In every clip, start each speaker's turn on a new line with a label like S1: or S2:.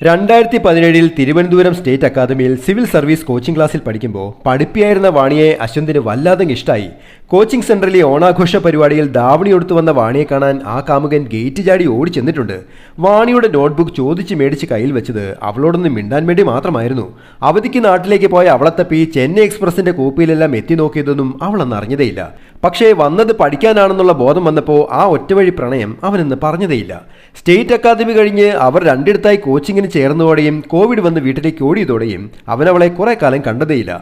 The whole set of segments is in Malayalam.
S1: രണ്ടായിരത്തി പതിനേഴിൽ തിരുവനന്തപുരം സ്റ്റേറ്റ് അക്കാദമിയിൽ സിവിൽ സർവീസ് കോച്ചിംഗ് ക്ലാസ്സിൽ പഠിക്കുമ്പോൾ പഠിപ്പിയായിരുന്ന വാണിയെ അശ്വന്തിന് വല്ലാതെ ഇഷ്ടമായി കോച്ചിംഗ് സെന്ററിലെ ഓണാഘോഷ പരിപാടിയിൽ ധാവണി എടുത്തു വന്ന വാണിയെ കാണാൻ ആ കാമുകൻ ഗേറ്റ് ചാടി ഓടി ചെന്നിട്ടുണ്ട്. വാണിയുടെ നോട്ട്ബുക്ക് ചോദിച്ച് മേടിച്ച് കയ്യിൽ വെച്ചത് അവളോടൊന്ന് മിണ്ടാൻ വേണ്ടി മാത്രമായിരുന്നു. അവധിക്ക് നാട്ടിലേക്ക് പോയ അവളെ തപ്പി ചെന്നൈ എക്സ്പ്രസിന്റെ കോപ്പിയിലെല്ലാം എത്തി നോക്കിയതൊന്നും അവളന്ന് അറിഞ്ഞതേയില്ല. പക്ഷേ വന്നത് പഠിക്കാനാണെന്നുള്ള ബോധം വന്നപ്പോൾ ആ ഒറ്റവഴി പ്രണയം അവനെന്ന് പറഞ്ഞതേയില്ല. സ്റ്റേറ്റ് അക്കാദമി കഴിഞ്ഞ് അവർ രണ്ടിടത്തായി കോച്ചിങ്ങിന് ചേർന്നതോടെയും കോവിഡ് വന്ന് വീട്ടിലേക്ക് ഓടിയതോടെയും അവനവളെ കുറെ കാലം കണ്ടതേയില്ല.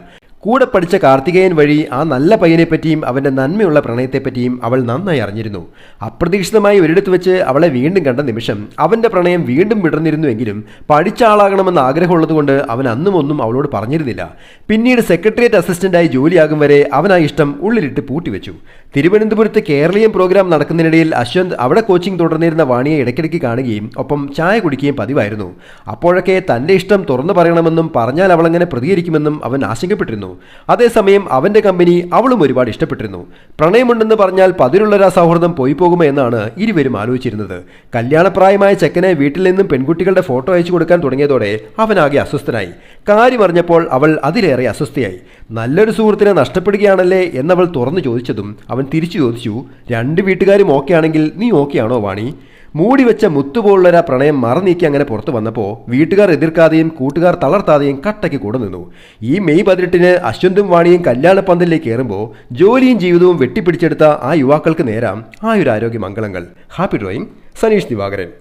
S1: കൂടെ പഠിച്ച കാർത്തികേയൻ വഴി ആ നല്ല പയ്യനെപ്പറ്റിയും അവന്റെ നന്മയുള്ള പ്രണയത്തെപ്പറ്റിയും അവൾ നന്നായി അറിഞ്ഞിരുന്നു. അപ്രതീക്ഷിതമായി ഒരിടത്ത് വെച്ച് അവളെ വീണ്ടും കണ്ട നിമിഷം അവന്റെ പ്രണയം വീണ്ടും വിടർന്നിരുന്നുവെങ്കിലും പഠിച്ച ആളാകണമെന്ന് ആഗ്രഹമുള്ളതുകൊണ്ട് അവൻ അന്നും ഒന്നും അവളോട് പറഞ്ഞിരുന്നില്ല. പിന്നീട് സെക്രട്ടേറിയറ്റ് അസിസ്റ്റന്റായി ജോലിയാകും വരെ അവൻ ആ ഇഷ്ടം ഉള്ളിലിട്ട് പൂട്ടിവെച്ചു. തിരുവനന്തപുരത്ത് കേരളീയം പ്രോഗ്രാം നടക്കുന്നതിനിടയിൽ അശ്വന്ത് അവിടെ കോച്ചിങ് തുടർന്നിരുന്ന വാണിയെ ഇടയ്ക്കിടയ്ക്ക് കാണുകയും ഒപ്പം ചായ കുടിക്കുകയും പതിവായിരുന്നു. അപ്പോഴൊക്കെ തന്റെ ഇഷ്ടം തുറന്നു പറയണമെന്നും പറഞ്ഞാൽ അവളങ്ങനെ പ്രതികരിക്കുമെന്നും അവൻ ആശങ്കപ്പെട്ടിരുന്നു. അതേസമയം അവന്റെ കമ്പനി അവളും ഒരുപാട് ഇഷ്ടപ്പെട്ടിരുന്നു. പ്രണയമുണ്ടെന്ന് പറഞ്ഞാൽ പതിരുള്ളൊരാ സൗഹൃദം പോയി പോകുമോ എന്നാണ് ഇരുവരും ആലോചിച്ചിരുന്നത്. കല്യാണപ്രായമായ ചെക്കനെ വീട്ടിൽ നിന്നും പെൺകുട്ടികളുടെ ഫോട്ടോ അയച്ചു കൊടുക്കാൻ തുടങ്ങിയതോടെ അവനാകെ അസ്വസ്ഥനായി. കാര്യം അറിഞ്ഞപ്പോൾ അവൾ അതിലേറെ അസ്വസ്ഥയായി. നല്ലൊരു സുഹൃത്തിനെ നഷ്ടപ്പെടുകയാണല്ലേ എന്നവൾ തുറന്നു ചോദിച്ചതും അവൻ തിരിച്ചു ചോദിച്ചു രണ്ട് വീട്ടുകാരും ഓക്കെ ആണെങ്കിൽ നീ ഓക്കെയാണോ വാണി? മൂടി വെച്ച മുത്തുപോലുള്ളൊരാ പ്രണയം മറനീക്കി അങ്ങനെ പുറത്തു വന്നപ്പോൾ വീട്ടുകാർ എതിർക്കാതെയും കൂട്ടുകാർ തളർത്താതെയും കട്ടയ്ക്ക് കൂടെ നിന്നു. ഈ മെയ് പതിനെട്ടിന് അശ്വന്തും വാണിയും കല്യാണ പന്തലിലേക്ക് കയറുമ്പോൾ ജോലിയും ജീവിതവും വെട്ടിപ്പിടിച്ചെടുത്ത ആ യുവാക്കൾക്ക് നേരാം ആയുരാരോഗ്യ മംഗളങ്ങൾ. Happy drawing Saneesh Divakaran.